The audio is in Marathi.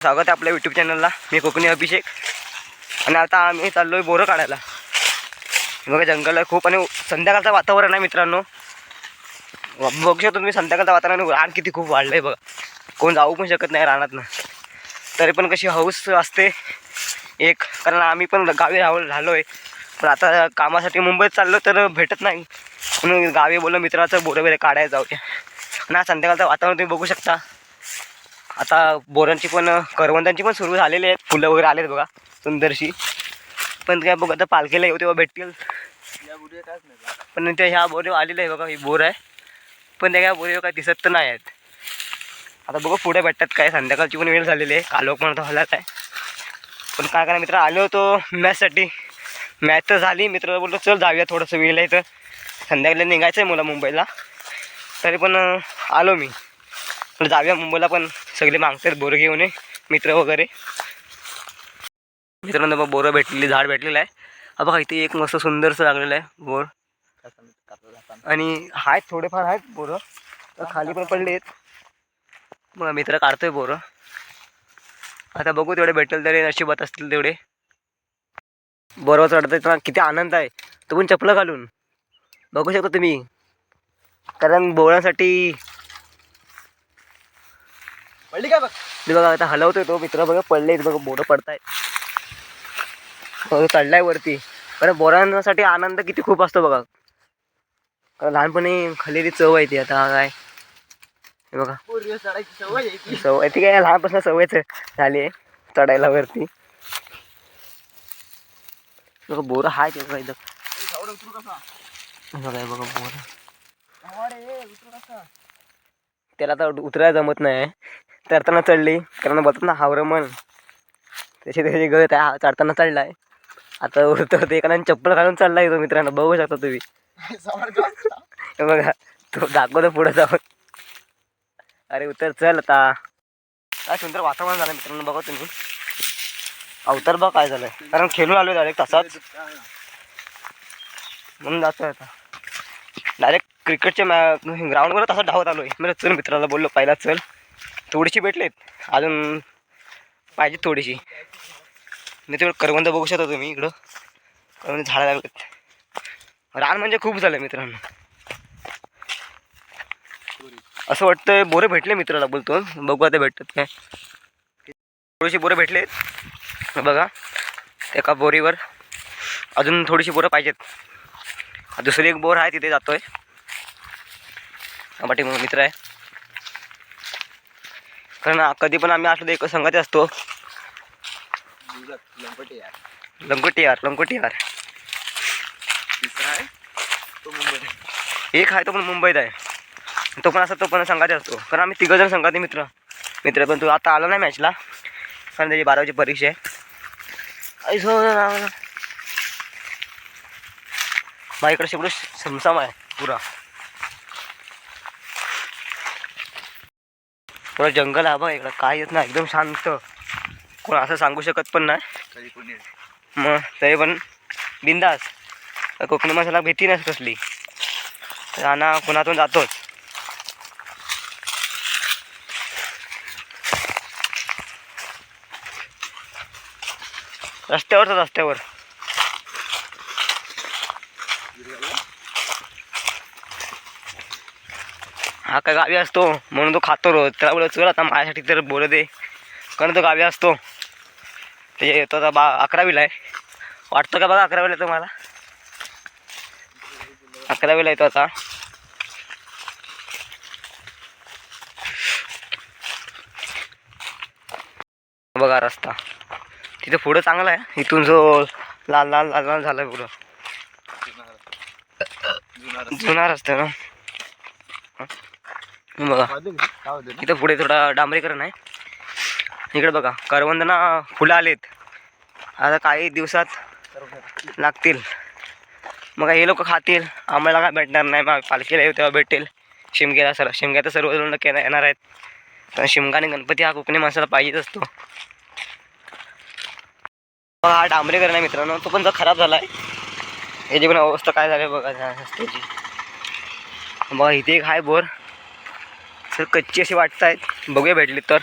स्वागत आहे आपल्या यूट्यूब चॅनलला मी कोकणी अभिषेक. आणि आता आम्ही चाललो आहे बोरं काढायला. बघा जंगल आहे खूप आणि संध्याकाळचं वातावरण आहे मित्रांनो. बघू शकतो तुम्ही संध्याकाळचं वातावरण रान किती खूप वाढलं आहे बघा. कोण जाऊ पण शकत नाही रानातनं. तरी पण कशी हौस असते. एक कारण आम्ही पण गावी राहू राहिलो आहे पण आता कामासाठी मुंबईत चाललो तर भेटत नाही. म्हणून गावी बोललो मित्राचं बोरं वगैरे काढायला जाऊया. आणि संध्याकाळचं वातावरण तुम्ही बघू शकता. आता बोरांची पण करवंदांची पण सुरू झालेली आहेत. फुलं वगैरे आलेत बघा सुंदरशी. पण काय बघ आता पालखीला येऊ तेव्हा भेटतील. पण ते ह्या बोरे आलेलं आहे बघा ही बोर आहे. पण त्या काय काय दिसत तर नाही आहेत आता बघा पुढे भेटतात काय संध्याकाळची पण वेळ झालेली आहे. कालोख पण आता हलत आहे. पण काय करा मित्र आलो होतो मॅचसाठी मॅच तर झाली मित्र बोलतो चल जाऊया थोडंसं वेळ आहे तर संध्याकाळी निघायचं आहे मला मुंबईला. तरी पण आलो मी. जाऊया मुंबईला पण. सगळे मागतात बोरं घेऊन ये मित्र वगैरे. मित्रांनो बघ बोरं भेटलेली झाड भेटलेलं आहे. हा बघा इथे एक मस्त सुंदरसं लागलेलं आहे बोर. आणि आहेत थोडेफार आहेत बोरं तर खाली पण पडले आहेत मग मित्र काढतोय बोरं. आता बघू तेवढे भेटेल तरी नशिबात असतील तेवढे. बरोबर चढतोय तर किती आनंद आहे. तो पण चपलं घालून. बघू शकतो तुम्ही. कारण बोरांसाठी पडली का बघ? मी बघा आता हलवतोय तो मित्र. बघा पडले बघा बोरं पडतायत. बघा चढलाय वरती. कारण बोरांसाठी आनंद किती खूप असतो बघा. कारण लहानपणी खाल्लेली चव आहे ती आता काय? हे बघा. सवय आहे ती. काय लहानपासून सवयच झाली आहे चढायला वरती. बघा बोरं हाय ते बघा इथं. बघा बघा बोरं? त्याला आता उतरायला जमत नाही. चढताना चढली. कारण बोलतात ना हावरं मन. तशी त्याची गत आहे हा चढताना चढलाय. आता उरतो ते एकानं चप्पल घालून चाललाय तो मित्रांनो. बघू शकता तुम्ही. हे बघा तो दाखवतो पुढे जाऊन. अरे उतर चल आता. काय सुंदर वातावरण झालं मित्रांनो बघा तुम्ही. अवतार बघ काय झालंय. कारण खेळून आलोय डायरेक्ट तसाच. म्हणून जातोय आता. डायरेक्ट क्रिकेटच्या मॅ ग्राउंडवर तसा धावत आलोय. मी चल मित्राला बोललो पहिला चल. थोडीशी भेटलेत. अजून पाहिजे थोडीशी. मी तेवढं करवंद बघू शकता तुम्ही इकडं. करवंद झाडं लागलेत. रान म्हणजे खूप झालं मित्रांनो. असं वाटतं बोरं भेटले मित्राला बोलतो. बघू आता भेटतात काय. थोडीशी बोरं भेटलेत. बघा. एका बोरीवर अजून थोडीशी बोरं पाहिजेत. दुसरी एक बोर आहे तिथे जातोय. पाठी मित्र आहे. कारण कधी पण आम्ही असलो एक संगती असतो. दुधात यार. लंगोटी यार लंगोटी यार. एक आहे तो पण मुंबईत आहे. तो पण असं तो पण संघात असतो. कारण आम्ही तिघंजण संघात आहे मित्र. मित्र पण तू आता आला नाही मॅचला कारण त्याची बारावीची परीक्षा आहे. माझ्याकडे शेवटं समसाम आहे पुरा. पुरा जंगल आहे बघ इकडं. काय येत नाही एकदम शांत. कोण असं सांगू शकत पण नाही. मग तरी पण बिंदास. कोकणी माणसाला भीती नस कसली. राणा कुणातून जातोच. रस्त्यावरच रस्त्यावर. हा काय गावी असतो म्हणून तो खातो रोज. त्याला बोलत चल आता माझ्यासाठी तर बोल दे. कारण तो गावी असतो. त्याच्या येतो आता बा अकरावीला आहे. वाटतं का बघा अकरावीला येतो मला? अकरावीला येतो आता. बघा रस्ता. तिथे पुढं चांगला आहे. इथून जो लाल लाल लाल लाल झाला पुढं. जुना रस्ता. ना. बघा? इथं पुढे थोडा डांबरीकरण आहे. इकडे बघा करवंदना फुलं आलेत. आता काही दिवसात लागतील. मग हे लोक खातील. आम्हाला काय भेटणार नाही. मग पालखीला येऊ तेव्हा भेटेल. शिमग्याला सर शिमग्या तर सर्व जण के- येणार आहेत. तर शिमगा आणि गणपती हा कोकणी माणसाला पाहिजेच असतो. बघा, हा डांबरीकरण आहे मित्रांनो. तो पण जर खराब झाला आहे याची पण अवस्था काय झाली आहे बघा त्या रस्त्याची. बघा इथे एक आहे बोर. कच्ची अशी वाटत आहेत बघूया भेटली तर.